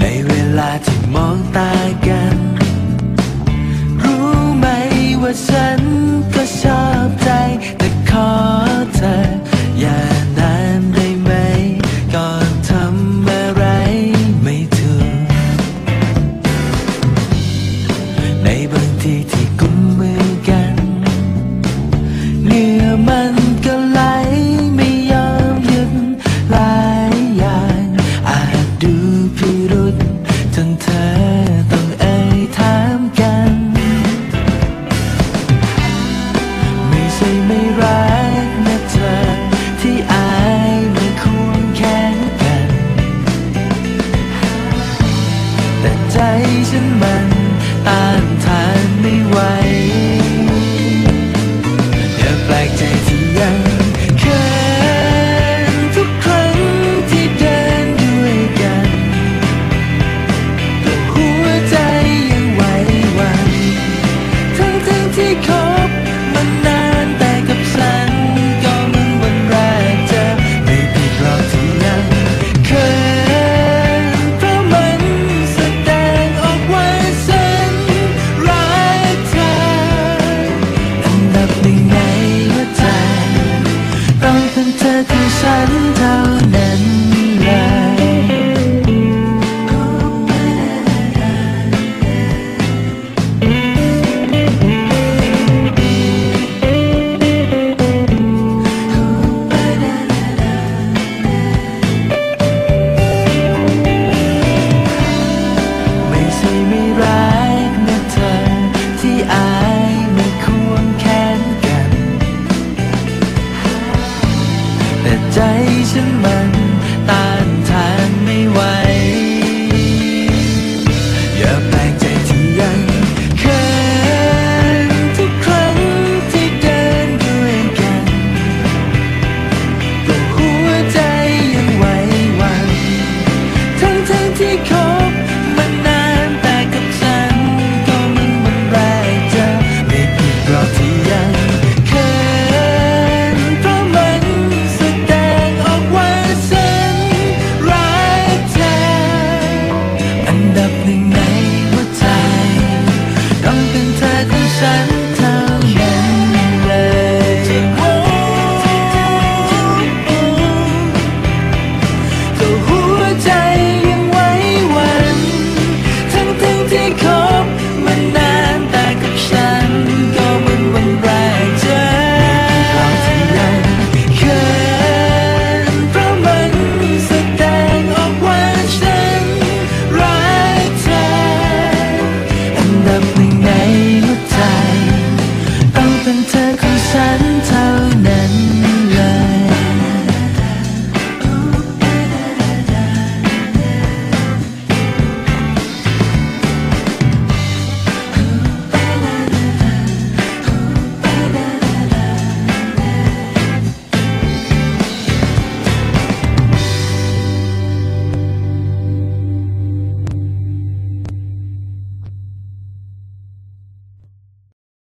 ในเวลาที่มองตากัน รู้ไหมว่าฉันก็ชอบใจ แต่ขอเธอ อย่านานได้ไหม ก่อนทำอะไรไม่ถูกในบางทีที่กุมมือกันเหนื้อมัน เธอคือฉันเท่านั้น ใจฉันมันตา